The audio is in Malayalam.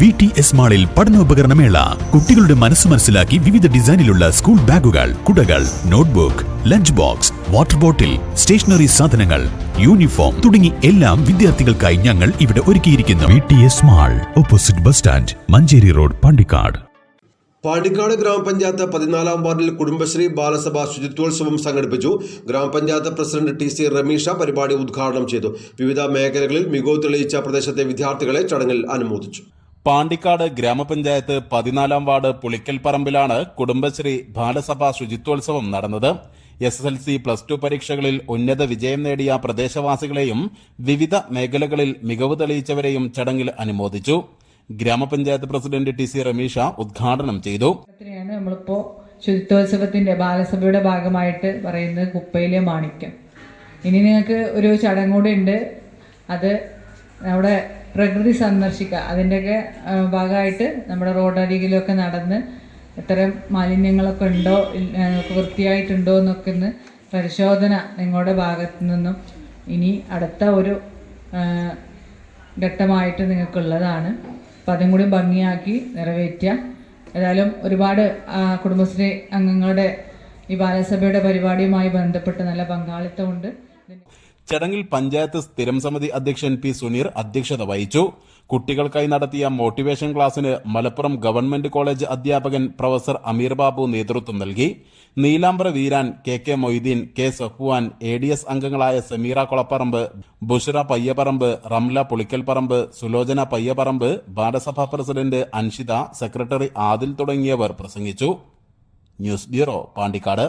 വി ടി എസ് മാളിൽ പഠനോപകരണമേള. കുട്ടികളുടെ മനസ്സ് മനസ്സിലാക്കി വിവിധ ഡിസൈനിലുള്ള സ്കൂൾ ബാഗുകൾ കുടകൾ notebook lunch box water bottle stationery സാധനങ്ങൾ യൂണിഫോം തുടങ്ങി എല്ലാം വിദ്യാർത്ഥികൾക്കായി ഞങ്ങൾ ഇവിടെ ഒരുക്കിയിരിക്കുന്നു. V T S mall opposite bus stand Manjeri road Pandikkad. Pandikkad ഗ്രാമപഞ്ചായത്ത് പതിനാലാം വാർഡിൽ കുടുംബശ്രീ ബാലസഭ ശുചിത്വോത്സവം സംഘടിപ്പിച്ചു. ഗ്രാമപഞ്ചായത്ത് പ്രസിഡന്റ് ടി സി റമീഷ പരിപാടി ഉദ്ഘാടനം ചെയ്തു. വിവിധ മേഖലകളിൽ മികവ് തെളിയിച്ച പ്രദേശത്തെ വിദ്യാർത്ഥികളെ ചടങ്ങിൽ അനുമോദിച്ചു. പാണ്ടിക്കാട് ഗ്രാമപഞ്ചായത്ത് പതിനാലാം വാർഡ് പുളിക്കൽ പറമ്പിലാണ് കുടുംബശ്രീ ബാലസഭാ ശുചിത്വോത്സവം നടന്നത്. S S L C plus two പരീക്ഷകളിൽ ഉന്നത വിജയം നേടിയ പ്രദേശവാസികളെയും വിവിധ മേഖലകളിൽ മികവ് തെളിയിച്ചവരെയും ചടങ്ങിൽ അനുമോദിച്ചു. ഗ്രാമപഞ്ചായത്ത് പ്രസിഡന്റ് ടി സി റമീഷ ഉദ്ഘാടനം ചെയ്തു. നമ്മളിപ്പോ ശുചിത്വോത്സവത്തിന്റെ ബാലസഭയുടെ ഭാഗമായിട്ട് പറയുന്നത് കുപ്പയിലെ മാണിക്യം. ഇനി നിങ്ങൾക്ക് ഒരു ചടങ്ങ് കൂടെ ഉണ്ട്. അത് നമ്മുടെ പ്രകൃതി സന്ദർശിക്കുക. അതിന്റെയൊക്കെ ഭാഗമായിട്ട് നമ്മുടെ റോഡരികിലൊക്കെ നടന്ന് ഇത്തരം മാലിന്യങ്ങളൊക്കെ ഉണ്ടോ വൃത്തിയായിട്ടുണ്ടോ എന്നൊക്കെ ഒന്ന് പരിശോധന നിങ്ങളുടെ ഭാഗത്തു നിന്നും ഇനി അടുത്ത ഒരു ഘട്ടമായിട്ട് നിങ്ങൾക്കുള്ളതാണ്. അപ്പം അതും കൂടി ഭംഗിയാക്കി നിറവേറ്റുക. ഏതായാലും ഒരുപാട് കുടുംബശ്രീ അംഗങ്ങളുടെ ഈ ബാലസഭയുടെ പരിപാടിയുമായി ബന്ധപ്പെട്ട് നല്ല പങ്കാളിത്തമുണ്ട്. ചടങ്ങിൽ പഞ്ചായത്ത് സ്ഥിരം സമിതി അധ്യക്ഷൻ പി സുനീർ അധ്യക്ഷത വഹിച്ചു. കുട്ടികൾക്കായി നടത്തിയ മോട്ടിവേഷൻ ക്ലാസ്സിന് മലപ്പുറം ഗവൺമെന്റ് കോളേജ് അധ്യാപകൻ പ്രൊഫസർ അമീർ ബാബു നേതൃത്വം നൽകി. Neelambra Veeran K K Moideen K Safwan A D S അംഗങ്ങളായ സമീറ കൊളപ്പറമ്പ് ബുഷറ പയ്യപ്പറമ്പ് റംല പുളിക്കൽപ്പറമ്പ് സുലോചന പയ്യപ്പറമ്പ് ബാലസഭാ പ്രസിഡന്റ് അൻഷിത സെക്രട്ടറി ആദിൽ തുടങ്ങിയവർ പ്രസംഗിച്ചു. News bureau Pandikkad.